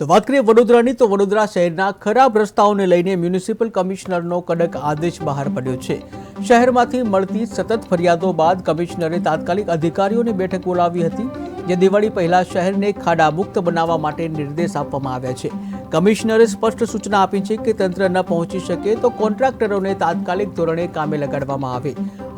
તો વાત કરીએ વડોદરાની, તો વડોદરા શહેરના ખરાબ રસ્તાઓને લઈને મ્યુનિસિપલ કમિશનરનો કડક આદેશ બહાર પડ્યો છે. શહેરમાંથી મળતી સતત ફરિયાદો બાદ કમિશનરે તાત્કાલિક અધિકારીઓની બેઠક બોલાવી હતી, જે દિવાળી પહેલા શહેરને ખાડા મુક્ત બનાવવા માટે નિર્દેશ આપવામાં આવ્યા છે. કમિશનરે સ્પષ્ટ સૂચના આપી છે કે તંત્ર ન પહોંચી શકે તો કોન્ટ્રાક્ટરોને તાત્કાલિક ધોરણે કામે લગાડવામાં આવે.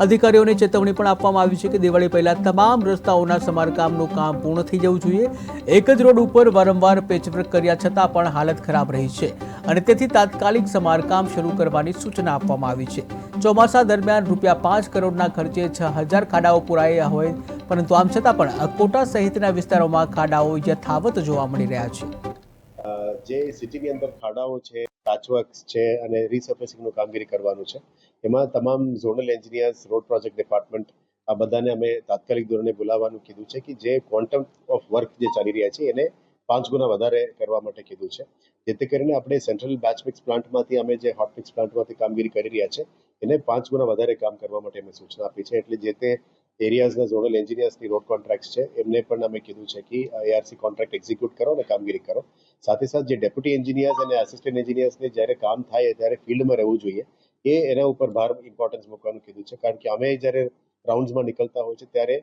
અધિકારીઓને ચેતવણી પણ આપવામાં આવી છે કે દિવાળી પહેલા તમામ રસ્તાઓના સમારકામનું કામ પૂર્ણ થઈ જવું જોઈએ. એક જ રોડ ઉપર વારંવાર પેચવર્ક કર્યા છતાં પણ હાલત ખરાબ રહી છે અને તેથી તાત્કાલિક સમારકામ શરૂ કરવાની સૂચના આપવામાં આવી છે. ચોમાસા દરમિયાન રૂપિયા પાંચ કરોડના ખર્ચે છ હજાર ખાડાઓ પુરાયા હોય, પરંતુ આમ છતાં પણ કોટા સહિતના વિસ્તારોમાં ખાડાઓ યથાવત જોવા મળી રહ્યા છે. જે સિટીની અંદર ખાડાઓ છે પેચવર્ક્સ છે અને રિસર્ફેસિંગનું કામગીરી કરવાનું છે. એમાં તમામ zonal engineers road project department આ બધાને અમે તાત્કાલિક ધોરણે બોલાવવાનું કીધું છે કે જે ક્વોન્ટમ ઓફ વર્ક જે ચાલી રહ્યા છે એને પાંચ ગુણા વધારે કરવા માટે કીધું છે. જેથી કરીને આપણે સેન્ટ્રલ બેચ મિક્સ પ્લાન્ટમાંથી અમે જે હોટ મિક્સ પ્લાન્ટમાંથી કામગીરી કરી રહ્યા છે, એને પાંચ ગુણા વધારે કામ કરવા માટે અમે સૂચના આપી છે. એટલે જે તે એરિયાઝના ઝોનલ એન્જિનિયર્સની રોડ કોન્ટ્રાક્ટ છે. એમને પણ અમે કીધું છે કે એઆરસી કોન્ટ્રાક્ટ એક્ઝિક્યુટ કરો અને કામગીરી કરો. સાથે સાથે જે ડેપ્યુટી એન્જિનિયર્સ અને આસિસ્ટન્ટ એન્જિનિયર્સને જ્યારે કામ થાય ત્યારે ફિલ્ડમાં રહેવું જોઈએ. એ એના ઉપર ભાર ઇમ્પોર્ટન્સ મૂકવાનું કીધું છે. કારણ કે અમે જ્યારે રાઉન્ડ્સમાં નીકળતા હોય છે ત્યારે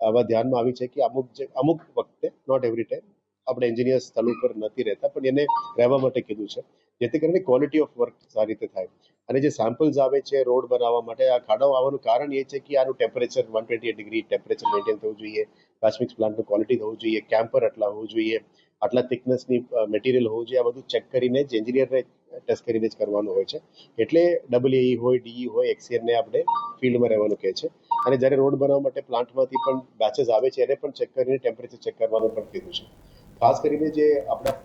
આવા ધ્યાનમાં આવી છે કે અમુક જે અમુક વખતે નોટ એવરી ટાઈમ આપણે એન્જિનિયર સ્થળ ઉપર નથી રહેતા, પણ એને રહેવા માટે કીધું છે. જેથી કરીને ક્વોલિટી ઓફ વર્ક સારી રીતે થાય. અને જે સેમ્પલ્સ આવે છે, રોડ બનાવવા માટે, આ ખાડાઓ આવવાનું કારણ એ છે કે આનું temperature one twenty degree temperature maintain થવું જોઈએ. કાસ્મિક્સ પ્લાન્ટનું ક્વોલિટી થવું જોઈએ કેમ્પર આટલા હોવું જોઈએ, આટલા થિકનેસની મટીરિયલ હોવું જોઈએ, આ બધું ચેક કરીને જ એન્જિનિયરને ટેસ્ટ કરીને જ કરવાનું હોય છે. એટલે ડબલ એઈ હોય ડીઈ હોય એક્સીએનને આપણે ફિલ્ડમાં રહેવાનું કહે છે. અને જ્યારે રોડ બનાવવા માટે પ્લાન્ટમાંથી પણ બેચેસ આવે છે, એને પણ ચેક કરીને ટેમ્પરેચર ચેક કરવાનું પણ કીધું છે. ખાસ કરીને જે આપણા